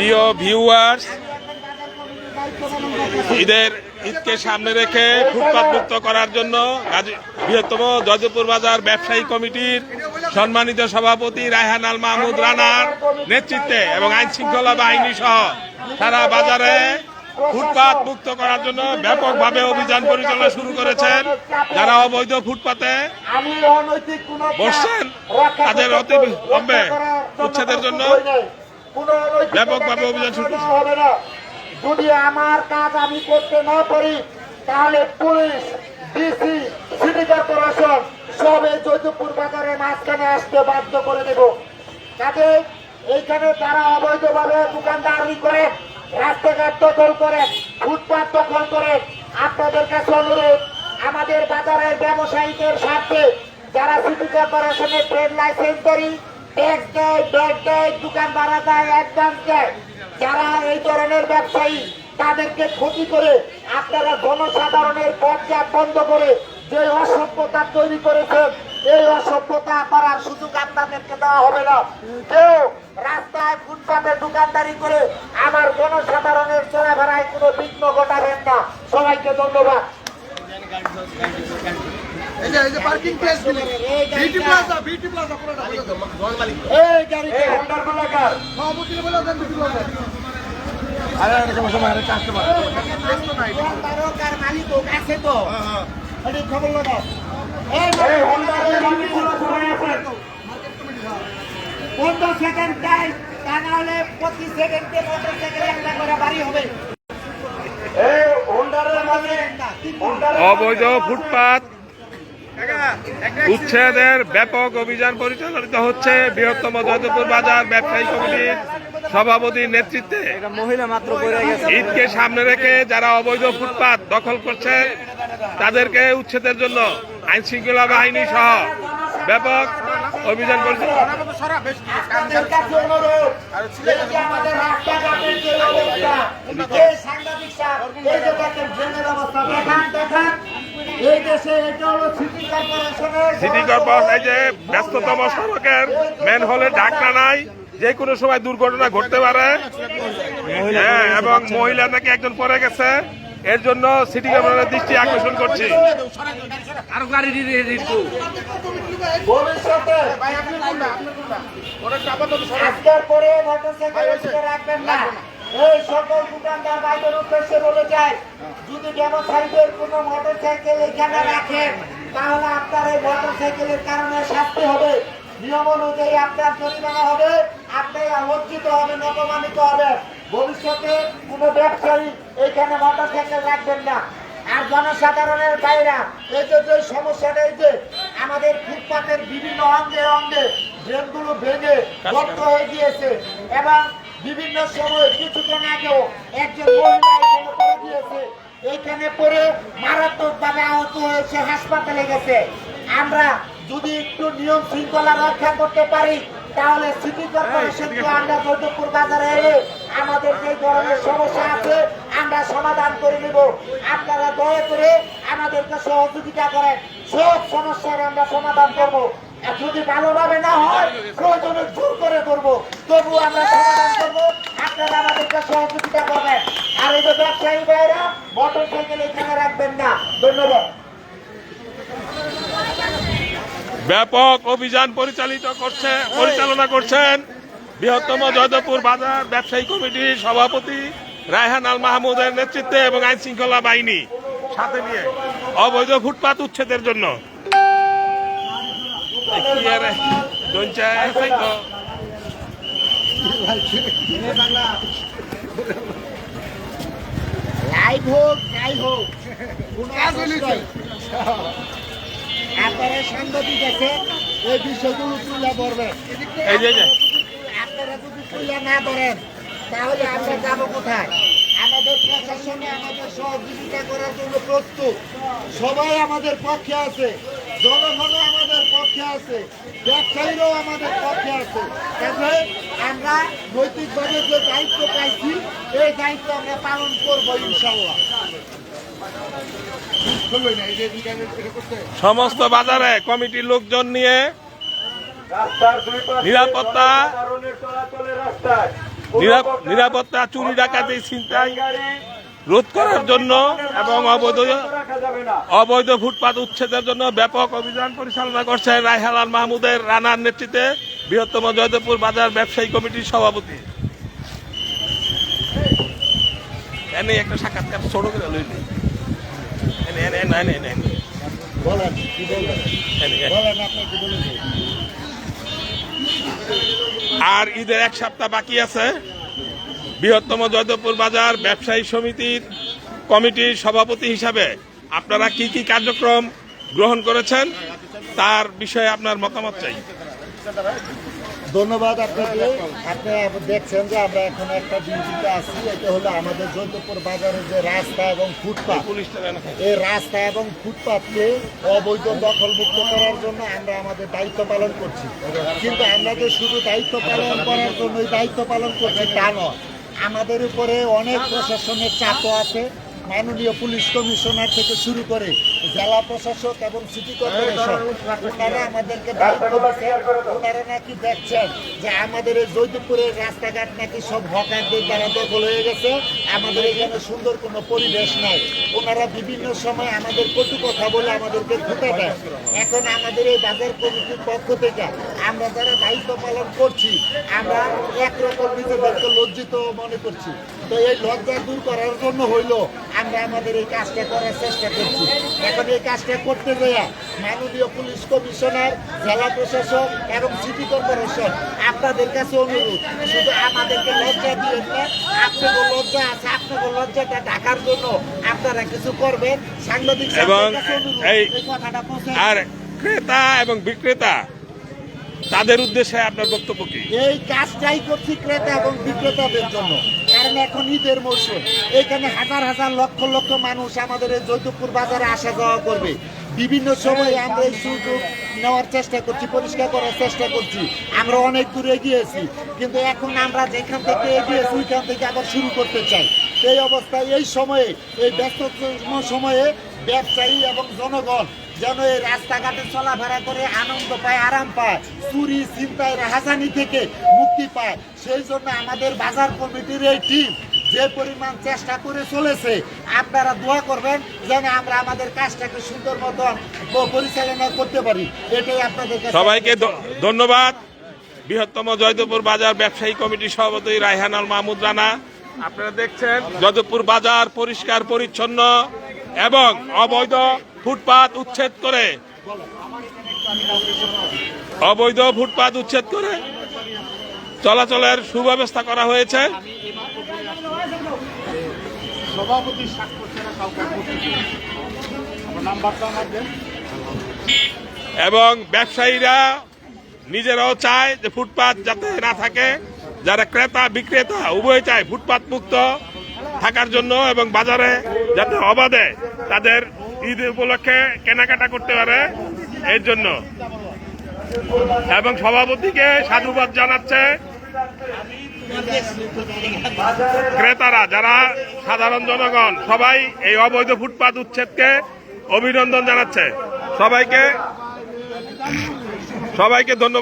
প্রিয় ভিউয়ার্স ঈদের ঈদকে সামনে রেখে ফুটপাত মুক্ত করার জন্য বৃহত্তম জয়দেবপুর বাজার ব্যবসায়ী কমিটির সম্মানিত সভাপতি রায়হান আল মাহমুদ রানার নেতৃত্বে এবং আইন শৃঙ্খলা বাহিনী সহ সারা বাজারে ফুটপাত মুক্ত করার জন্য ব্যাপকভাবে অভিযান পরিচালনা শুরু করেছেন। যারা অবৈধ ফুটপাতে বসছেন, তাদের অতি উচ্ছেদের জন্য ব্যাপকভাবে অভিযান শুরু হবে না। যদি আমার কাজ আমি করতে না পারি তাহলে পুলিশ ডিসি সিটি কর্পোরেশন সবে জয়দেবপুর বাজারের মাঝখানে আসতে বাধ্য করে দেব। কাজে এইখানে তারা অবৈধভাবে দোকানদারি করে রাস্তাঘাট দখল করে ফুটপাত দখল করে। আপনাদের কাছে অনুরোধ আমাদের বাজারের ব্যবসায়ীদের স্বার্থে যারা সিটি কর্পোরেশনের ট্রেড লাইসেন্সারি ট্যাক্স দেয় ব্যাগ দেয় যারা এই ধরনের ব্যবসায়ী, তাদেরকে ক্ষতি করে আপনারা জনসাধারণের পর্যায় বন্ধ করে যে অসভ্যতা তৈরি করেছেন, এই অসভ্যতা করার সুযোগ আপনাদেরকে দেওয়া হবে না। কেউ রাস্তায় ফুটপাতে দোকানদারি করে আমার জনসাধারণের চলাফেরায় কোনো বিঘ্ন ঘটাবেন না। সবাইকে ধন্যবাদ। এই যে পার্কিং প্লেস দিলে। গাড়িটা- প্লাজা বিউটি প্লাজা পুরোটা বলে দাও। এই হন্ডার বলে দেন প্লাজা মালিক হোক আছে তো। এটি খবর লাগাও। এই হন্ডার মালিকগুলো সবাই আছেন পনেরো সেকেন্ড টাইম তা না হলে প্রতি সেকেন্ডে মোটর সাইকেল একটা করে বাড়ি হবে। এই হন্ডারের মালিক। হন্ডারের অবৈধ ফুটপাত। উচ্ছেদের ব্যাপক অভিযান পরিচালিত হচ্ছে বৃহত্তম যদপুর বাজার ব্যবসায়ী কমিটির সভাপতির নেতৃত্বে। ঈদকে সামনে রেখে যারা অবৈধ ফুটপাত দখল করছে তাদেরকে উচ্ছেদের জন্য আইন শৃঙ্খলা বাহিনী সহ ব্যাপক অভিযান হলো সিটি কর্পোরেশনের ব্যস্ততম সড়কের মেন হলে ঢাকনা নাই, যে কোনো সময় দুর্ঘটনা ঘটতে পারে। হ্যাঁ এবং মহিলা নাকি একজন পরে গেছে। এর জন্য সিটি কর্পোরেশনের দৃষ্টি আকর্ষণ করছি। এই সকল দোকানদার ভাইদের উদ্দেশ্যে বলে যায় যদি ব্যবসায়ীদের কোনো মোটরসাইকেল এখানে রাখেন তাহলে আপনার এই মোটরসাইকেলের কারণে শাস্তি হবে। নিয়ম অনুযায়ী আপনার জরিমানা হবে আপনি লজ্জিত হবেন অপমানিত হবেন। ভবিষ্যতে কোনো ব্যবসায়ী এখানে মোটরসাইকেল রাখবেন না। আর জনসাধারণের বাইরা এই যে যে সমস্যাটা এই যে আমাদের ফুটপাতের বিভিন্ন অঙ্গে অঙ্গে ড্রেনগুলো ভেঙে গর্ত হয়ে গিয়েছে এবং বিভিন্ন সময় কিছুক্ষণ আগেও একজন মহিলা এখানে পড়ে গিয়েছে। এইখানে পড়ে মারাত্মকভাবে আহত হয়েছে হাসপাতালে গেছে। আমরা যদি একটু নিয়ম শৃঙ্খলা রক্ষা করতে পারি তাহলে সিটি কর্পোরেশনকে আমরা জয়দেবপুর বাজারে এলে আমাদের যে ধরনের সমস্যা আছে, আমরা সমাধান করে নেব। আপনারা দয়া করে আমাদেরকে সহযোগিতা করেন। সব সমস্যার আমরা সমাধান করব। যদি ভালোভাবে না হয়, প্রয়োজনে জোর করে করব তবু আমরা সমাধান করব। আপনারা আমাদেরকে সহযোগিতা করবেন। আর এই যে ব্যবসায়ী ভাইরা, মোটর সাইকেল এখানে রাখবেন না। ধন্যবাদ। ব্যাপক অভিযান পরিচালিত করছে, পরিচালনা করছেন বৃহত্তম জয়দেবপুর বাজার ব্যবসায়ী কমিটির সভাপতি রায়হান আল মাহমুদের নেতৃত্বে এবং আইন শৃঙ্খলা বাহিনী। সাথে নিয়ে অবৈধ ফুটপাত উচ্ছেদের জন্য। লাইভ হোক যাই হোক। আপনারা সাংবাদিক আছে এই বিষয়গুলো তুলে ধরবেন। তুলে না ধরেন তাহলে আমরা যাব কোথায়? আমাদের প্রশাসনে আমাদের সহযোগিতা করার জন্য প্রস্তুত। সবাই আমাদের পক্ষে আছে জনগণও আমাদের পক্ষে আছে ব্যবসায়ীরাও আমাদের পক্ষে আছে। কাজে আমরা নৈতিকভাবে যে দায়িত্ব পাইছি এই দায়িত্ব আমরা পালন করব ইনশাল্লাহ সমস্ত বাজারে কমিটির লোকজন নিয়ে নিরাপত্তা। নিরাপত্তা চুরি ডাকাতি ছিনতাই রোধ করার জন্য এবং অবৈধ অবৈধ ফুটপাত উচ্ছেদের জন্য ব্যাপক অভিযান পরিচালনা করছে রায়হালাল মাহমুদের রানার নেতৃত্বে বৃহত্তম জয়দেবপুর বাজার ব্যবসায়ী কমিটির সভাপতি। এনে একটা সাক্ষাৎকার ছোট করে লইলি এনে এনে এনে এনে বলেন কি বলবেন? এনে, এনে। বলেন আপনি কি বলেন? আর ঈদের এক সপ্তাহ বাকি আছে। বৃহত্তম জয়দেবপুর বাজার ব্যবসায়ী সমিতির কমিটির সভাপতি হিসাবে আপনারা কি কি কার্যক্রম গ্রহণ করেছেন, তার বিষয়ে আপনার মতামত চাই। ধন্যবাদ আপনাকে। আপনি দেখছেন যে আমরা এখন একটা ডিউটিতে আছি, এটা হলো আমাদের জৈতপুর বাজারের যে রাস্তা এবং ফুটপাথ। এই রাস্তা এবং ফুটপাথকে অবৈধ দখলমুক্ত করার জন্য আমরা আমাদের দায়িত্ব পালন করছি। কিন্তু আমরা যে শুধু দায়িত্ব পালন করার জন্যই দায়িত্ব পালন করছি তা নয়। আমাদের উপরে অনেক প্রশাসনের চাপও আছে। মাননীয় পুলিশ কমিশনার থেকে শুরু করে জেলা প্রশাসক এবং সিটি কর্পোরেশন ওনারা আমাদেরকে ওনারা নাকি দেখছেন যে আমাদের এই জৈদপুরের রাস্তাঘাট নাকি সব হকারদের দ্বারা দখল হয়ে গেছে আমাদের এখানে সুন্দর কোনো পরিবেশ নাই। ওনারা বিভিন্ন সময় আমাদের কটু কথা বলে আমাদেরকে ঘুটে দেয়। এখন আমাদের এই বাজার কমিটির পক্ষ থেকে আমরা যারা দায়িত্ব পালন করছি আমরা একরকম নিজেদেরকে লজ্জিত মনে করছি। তো এই লজ্জা দূর করার জন্য হইল আমরা আমাদের এই কাজটা করার চেষ্টা করছি। এখন এই কাজটা করতে গিয়ে মাননীয় পুলিশ কমিশনার জেলা প্রশাসক এবং সিটি কর্পোরেশন আপনাদের কাছে অনুরোধ শুধু আমাদেরকে লজ্জা দিয়ে না আপনাদের লজ্জা আছে আপনাদের লজ্জাটা ঢাকার জন্য আপনারা কিছু করবেন। সাংবাদিক এবং এই আর ক্রেতা এবং বিক্রেতা তাদের উদ্দেশ্যে আপনার বক্তব্য কি? এই কাজটাই করছি ক্রেতা এবং বিক্রেতাদের জন্য। কারণ এখন ঈদের মৌসুম এখানে হাজার হাজার লক্ষ লক্ষ মানুষ আমাদের এই জৈতপুর বাজারে আসা যাওয়া করবে। বিভিন্ন সময়ে আমরা এই সুযোগ নেওয়ার চেষ্টা করছি, পরিষ্কার করার চেষ্টা করছি। আমরা অনেক দূরে এগিয়েছি কিন্তু এখন আমরা যেখান থেকে এগিয়েছি ওইখান থেকে আবার শুরু করতে চাই। এই অবস্থায় এই সময়ে, এই ব্যস্ততম সময়ে ব্যবসায়ী এবং জনগণ যেন এই রাস্তাঘাটে চলাফেরা করে আনন্দ পায় আরাম পায়। চুরি চিন্তায় রাহাজানি থেকে মুক্তি পায়। সেই জন্য আমাদের বাজার কমিটির এই টিম যে পরিমাণ চেষ্টা করে চলেছে আপনারা দোয়া করবেন যেন আমরা আমাদের কাজটাকে সুন্দর মতন পরিচালনা করতে পারি। এটাই আপনাদের সবাইকে ধন্যবাদ। বৃহত্তম জয়দেবপুর বাজার ব্যবসায়ী কমিটির সভাপতি রায়হান আল মাহমুদ রানা। আপনারা দেখছেন জয়দেবপুর বাজার পরিষ্কার পরিচ্ছন্ন এবং অবৈধ ফুটপাত উচ্ছেদ করে। অবৈধ ফুটপাত উচ্ছেদ করে। চলাচলের সুব্যবস্থা করা হয়েছে। এবং ব্যবসায়ীরা নিজেরাও চায় যে ফুটপাত যাতে না থাকে যারা ক্রেতা বিক্রেতা উভয় চায় ফুটপাত মুক্ত থাকার জন্য এবং বাজারে যাতে অবাধে তাদের ঈদ উপলক্ষে কেনাকাটা করতে পারে এর জন্য। এবং সভাপতিকে সাধুবাদ জানাচ্ছে ক্রেতারা, যারা সাধারণ জনগণ, সবাই এই অবৈধ ফুটপাত উচ্ছেদকে অভিনন্দন জানাচ্ছে। সবাইকে সবাইকে ধন্যবাদ।